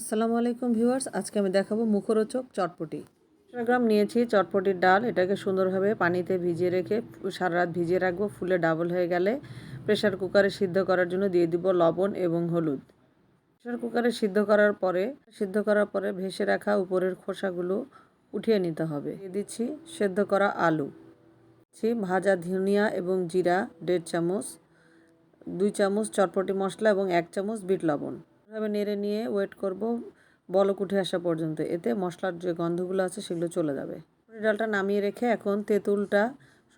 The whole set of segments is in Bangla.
আসসালামু আলাইকুম ভিউয়ার্স, আজকে আমি দেখাবো মুখরোচক চটপটি। গ্রাম নিয়েছি চটপটির ডাল, এটাকে সুন্দরভাবে পানিতে ভিজিয়ে রেখে সারা রাত ভিজিয়ে রাখব, ফুলে ডাবল হয়ে গেলে প্রেশার কুকারে সিদ্ধ করার জন্য দিয়ে দিব লবণ এবং হলুদ। প্রেশার কুকারে সিদ্ধ করার পরে, সিদ্ধ করার পরে ভেসে রাখা উপরের খোসাগুলো উঠিয়ে নিতে হবে। দিয়ে দিচ্ছি সেদ্ধ করা আলু। দিচ্ছি ভাজা ধনিয়া এবং জিরা দেড় চামচ, দুই চামচ চটপটি মশলা এবং এক চামচ বিট লবণ। এভাবে নেড়ে নিয়ে ওয়েট করব, বলক উঠে আসা পর্যন্ত। এতে মশলার যে গন্ধগুলো আছে সেগুলো চলে যাবে। ডালটা নামিয়ে রেখে এখন তেঁতুলটা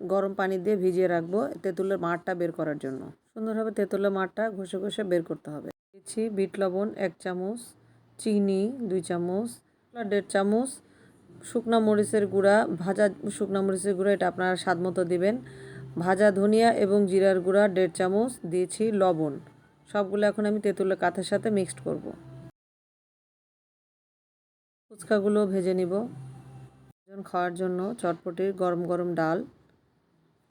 গরম পানি দিয়ে ভিজিয়ে রাখব তেঁতুলের মাঠটা বের করার জন্য। সুন্দরভাবে তেঁতুলের মাঠটা ঘষে ঘষে বের করতে হবে। দিচ্ছি বিট লবণ, এক চামচ, চিনি, দুই চামচ দেড় চামচ শুকনো মরিচের গুঁড়া, ভাজা শুকনো মরিচের গুঁড়া, এটা আপনারা স্বাদ মতো দেবেন। ভাজা ধনিয়া এবং জিরার গুঁড়া, দেড় চামচ, দিয়েছি লবণ। সবগুলো এখন আমি তেঁতুলের কাঠের সাথে মিক্সড করব। ফুচকাগুলো ভেজে নিব। খাওয়ার জন্য চটপটির গরম গরম ডাল।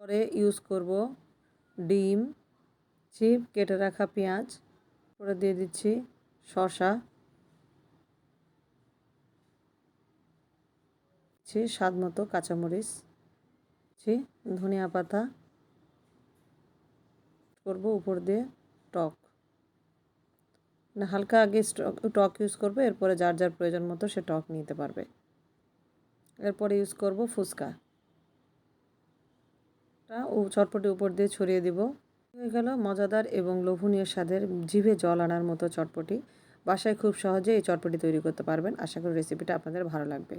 পরে ইউজ করব ডিম চিপ কেটে রাখা পেঁয়াজ। করে দিয়ে দিচ্ছি দিচ্ছি স্বাদ মতো কাঁচামরিচ। দিচ্ছি ধনিয়া পাতা। করব উপর দিয়ে টক। না, হালকা আগে টক ইউজ করবে, এরপরে যার যার প্রয়োজন মতো সে টক নিতে পারবে। এরপরে ইউজ করব ফুচকা। ও চটপটি উপর দিয়ে ছড়িয়ে দিব। হয়ে গেল মজাদার এবং লোভনীয় স্বাদের জিভে জল আনার মতো চটপটি। বাসায় খুব সহজে এই চটপটি তৈরি করতে পারবেন। আশা করি রেসিপিটা আপনাদের ভালো লাগবে।